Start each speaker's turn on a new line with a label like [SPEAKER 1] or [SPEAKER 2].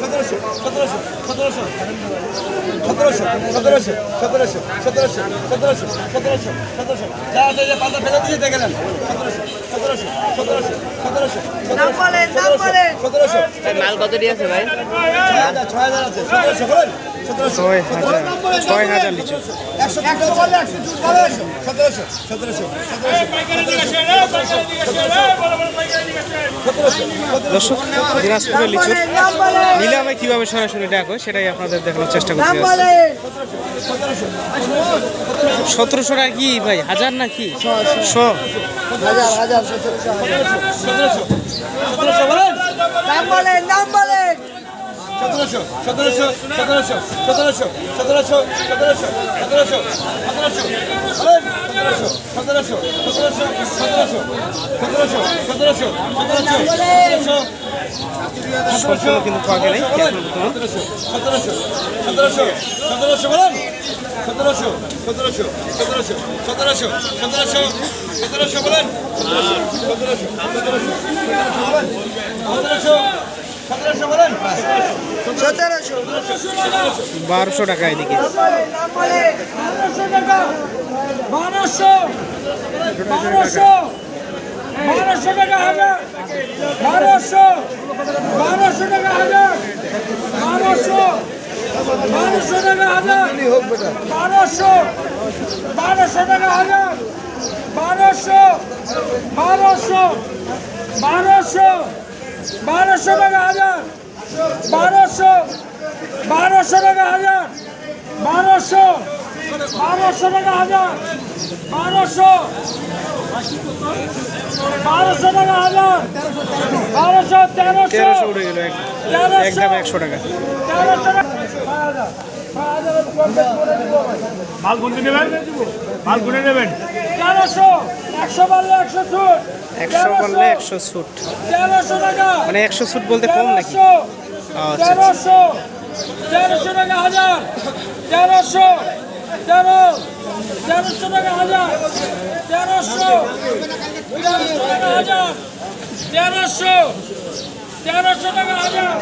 [SPEAKER 1] সতেরোশো সতেরোশো সতেরোশো সতেরোশো সতেরোশো সতেরোশো সতেরোশো সতেরোশো সতেরোশো সতেরোশো যা আছে যে পাতা ফেলে দিয়ে দেখে নেন সতেরোশো সতেরোশো সতেরোশো সতেরোশো
[SPEAKER 2] সতেরোশো।
[SPEAKER 1] সতেরোশো
[SPEAKER 3] ভাই মাল কতটি আছে ভাই
[SPEAKER 1] ছয় হাজার ছয় হাজার আছে সতেরোশো বলেন সতেরোশো
[SPEAKER 4] ছয় হাজার লিচু দর্শক, দিনাজপুরের নিলামে কীভাবে সরাসরি ডাক হয়, সেটাই আপনাদের দেখানোর চেষ্টা করছি সতেরোশো টাকা কি ভাই, হাজার না কি শ।
[SPEAKER 2] হাজার হাজার সতেরোশো
[SPEAKER 1] বলেন
[SPEAKER 2] নাম বলেন নাম বলেন
[SPEAKER 1] সতেরোশো সতেরোশো সতেরোশো সতেরোশো সতেরোশো সতেরোশো সতেরোশো সতেরোশো সতেরোশো সতেরোশো সতেরোশো সতেরোশো সতেরোশো সতেরোশো সতেরোশো
[SPEAKER 4] কিন্তু নেই
[SPEAKER 1] বলেন সতেরোশো সতেরোশো সতেরোশো সতেরোশো বলেন সতেরোশো সতেরোশো সতেরোশো সতেরোশো সতেরোশো সতেরোশো বলেন সতেরোশো সতেরোশো সতেরোশো সতেরোশো
[SPEAKER 4] বারোশো টাকা এদিকে।
[SPEAKER 5] বারোশো। বারোশো। বারোশো টাকা হাজার বারোশো। বারোশো টাকা হাজার বারোশো। বারোশো টাকা হাজার বারোশো। বারোশো টাকা হাজার বারোশো। বারোশো। বারোশো। বারোশো। টাকা হাজার। বারোশো বারোশো টাকা হাজার। বারোশো বারোশো টাকা হাজার। বারোশো বারোশো টাকা হাজার। বারোশো তেরোশো
[SPEAKER 4] তেরোশো উঠে গেল একদম একশো টাকা।
[SPEAKER 5] তেরোশো টাকা।
[SPEAKER 6] মাল গুনতে নেবেন? মাল গুনে নেবেন।
[SPEAKER 5] তেরোশো একশো বাড়লে একশো সুট
[SPEAKER 4] একশো করলে একশো সুট
[SPEAKER 5] তেরোশো টাকা।
[SPEAKER 4] মানে একশো সুট বলতে কম নাকি?
[SPEAKER 5] তেরোশো
[SPEAKER 4] আচ্ছা, আচ্ছা।
[SPEAKER 5] তেরোশো তেরোশো টাকা হাজার। তেরোশো তেরো তেরোশো টাকা হাজার। তেরোশো তেরোশো টাকা হাজার। তেরোশো তেরোশো টাকা হাজার।